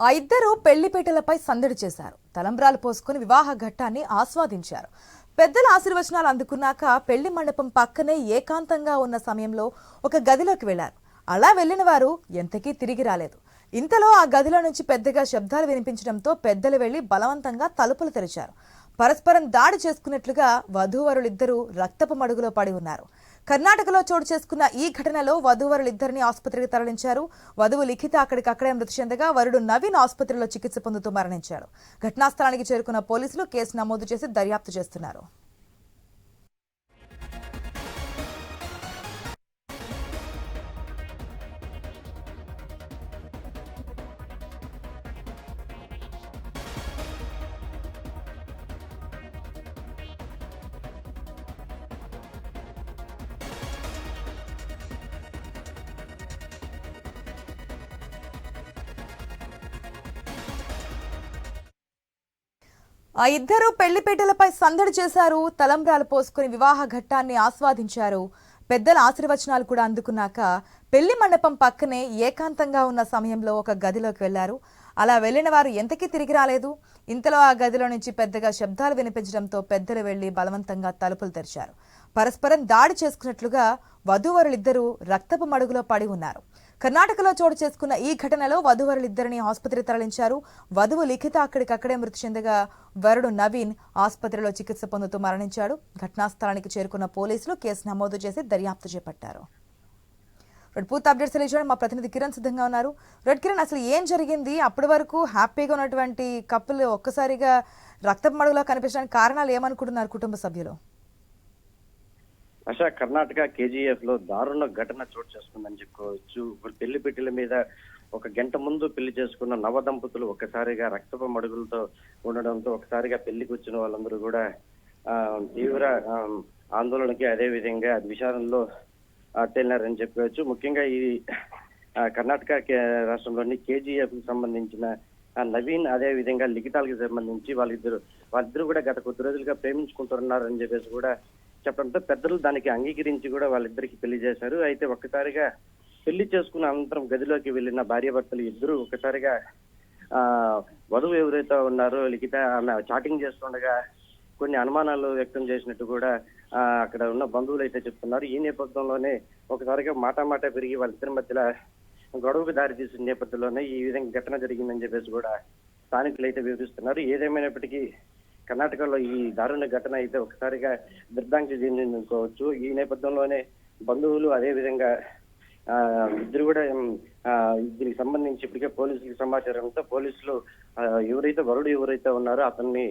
ఆ ఇద్దరు పెళ్ళిపీటలపై సందడి చేశారు. తలంబ్రాలు పోసుకుని వివాహ ఘట్టాన్ని ఆస్వాదించారు. పెద్దల ఆశీర్వచనాలు అందుకున్నాక పెళ్ళి మండపం పక్కనే ఏకాంతంగా ఉన్న సమయంలో ఒక గదిలోకి వెళ్ళారు. అలా వెళ్ళిన వారు ఎంతకీ తిరిగి రాలేదు. ఇంతలో ఆ గదిలో నుంచి పెద్దగా శబ్దాలు వినిపించడంతో పెద్దలు వెళ్ళి బలవంతంగా తలుపులు తెరిచారు. పరస్పరం దాడి చేసుకున్నట్లుగా వధూవరులిద్దరూ రక్తపు మడుగులో పడి ఉన్నారు. కర్ణాటకలో చోటు చేసుకున్న ఈ ఘటనలో వధూవరులిద్దరిని ఆసుపత్రికి తరలించారు. వధువు లిఖిత అక్కడికక్కడే మృతి చెందగా వరుడు నవీన్ ఆసుపత్రిలో చికిత్స పొందుతూ మరణించారు. ఘటనా స్థలానికి చేరుకున్న పోలీసులు కేసు నమోదు చేసి దర్యాప్తు చేస్తున్నారు. ఆ ఇద్దరు పెళ్ళిపీటలపై సందడి చేశారు తలంబ్రాలు పోసుకుని వివాహ ఘట్టాన్ని ఆస్వాదించారు. పెద్దల ఆశీర్వచనాలు కూడా అందుకున్నాక పెళ్ళి మండపం పక్కనే ఏకాంతంగా ఉన్న సమయంలో ఒక గదిలోకి వెళ్ళారు. అలా వెళ్ళిన వారు ఎంతకీ తిరిగి రాలేదు. ఇంతలో ఆ గదిలో నుంచి పెద్దగా శబ్దాలు వినిపించడంతో పెద్దలు వెళ్ళి బలవంతంగా తలుపులు తెరిచారు. పరస్పరం దాడి చేసుకున్నట్లుగా వధూవరులిద్దరూ రక్తపు మడుగులో పడి ఉన్నారు. కర్ణాటకలో చోటు చేసుకున్న ఈ ఘటనలో వధూవరులిద్దరిని ఆసుపత్రి తరలించారు. వధువు లిఖిత అక్కడికక్కడే మృతి చెందగా వరుడు నవీన్ ఆసుపత్రిలో చికిత్స పొందుతూ మరణించాడు. ఘటనా స్థలానికి చేరుకున్న పోలీసులు కేసు నమోదు చేసి దర్యాప్తు చేపట్టారు. రెడ్ పూర్తి అప్డేట్స్ తెలియజేయడం మా ప్రతినిధి కిరణ్ సిద్ధంగా ఉన్నారు. రెడ్ కిరణ్ అసలు ఏం జరిగింది? అప్పటి వరకు హ్యాపీగా ఉన్నటువంటి కప్పులు ఒక్కసారిగా రక్తపు మడుగులో కనిపించడానికి కారణాలు ఏమనుకుంటున్నారు కుటుంబ సభ్యులు? ఆశా కర్ణాటక కేజీఎఫ్లో దారుణ ఘటన చోటు చేసుకుందని చెప్పుకోవచ్చు. ఇప్పుడు పెళ్ళి పెట్టెల మీద ఒక గంట ముందు పెళ్ళి చేసుకున్న నవ దంపతులు ఒకసారిగా రక్తపు మడుగులతో ఉండడంతో ఒకసారిగా పెళ్ళికి వచ్చిన వాళ్ళందరూ కూడా తీవ్ర ఆందోళనకి అదే విధంగా విషాదంలో తేలినారని చెప్పవచ్చు ముఖ్యంగా ఈ కర్ణాటక కే- రాష్ట్రంలోని కేజీఎఫ్కి సంబంధించిన నవీన్ అదే విధంగా లిఖితాలకు సంబంధించి వాళ్ళిద్దరు వాళ్ళిద్దరు కూడా గత కొద్ది రోజులుగా ప్రేమించుకుంటున్నారని చెప్పేసి కూడా చెప్పడంతో పెద్దలు దానికి అంగీకరించి కూడా వాళ్ళిద్దరికి పెళ్ళి చేశారు. అయితే ఒక్కసారిగా పెళ్ళి చేసుకున్న అనంతరం గదిలోకి వెళ్ళిన భార్యాభర్తలు ఇద్దరు ఒకసారిగా ఆ వధువు ఎవరైతే ఉన్నారో లిఖిత ఆమె చాటింగ్ చేస్తుండగా కొన్ని అనుమానాలు వ్యక్తం చేసినట్టు కూడా ఆ, అక్కడ ఉన్న బంధువులు అయితే చెప్తున్నారు. ఈ నేపథ్యంలోనే ఒకసారిగా మాట మాట పెరిగి వాళ్ళిద్దరి మధ్యలో గొడవకు దారి తీసిన నేపథ్యంలోనే ఈ విధంగా ఘటన జరిగిందని చెప్పేసి కూడా స్థానికులు అయితే వివరిస్తున్నారు. ఏదేమైనప్పటికీ కర్ణాటకలో ఈ దారుణ ఘటన అయితే ఒకసారిగా దిగ్భ్రాంతి చెందింది అనుకోవచ్చు ఈ నేపథ్యంలోనే బంధువులు అదే విధంగా ఆ, ఇద్దరు కూడా దీనికి సంబంధించి ఇప్పటికే పోలీసులకు సమాచారంతో పోలీసులు ఎవరైతే వరుడు ఎవరైతే ఉన్నారో అతన్ని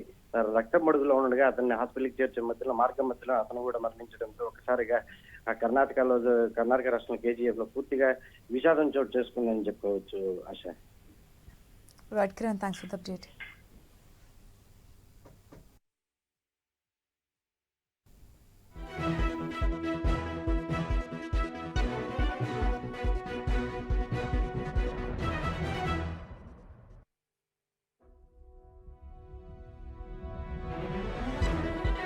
రక్త మడుగులో ఉండగా అతన్ని హాస్పిటల్కి చేర్చే మధ్యలో మార్గం మధ్యలో అతను కూడా మరణించడంతో ఒకసారిగా కర్ణాటకలో కర్ణాటక రాష్ట్రం కేజీఎఫ్లో పూర్తిగా విషాదం చోటు చేసుకుందని చెప్పుకోవచ్చు Asha. Right Kiran thanks for update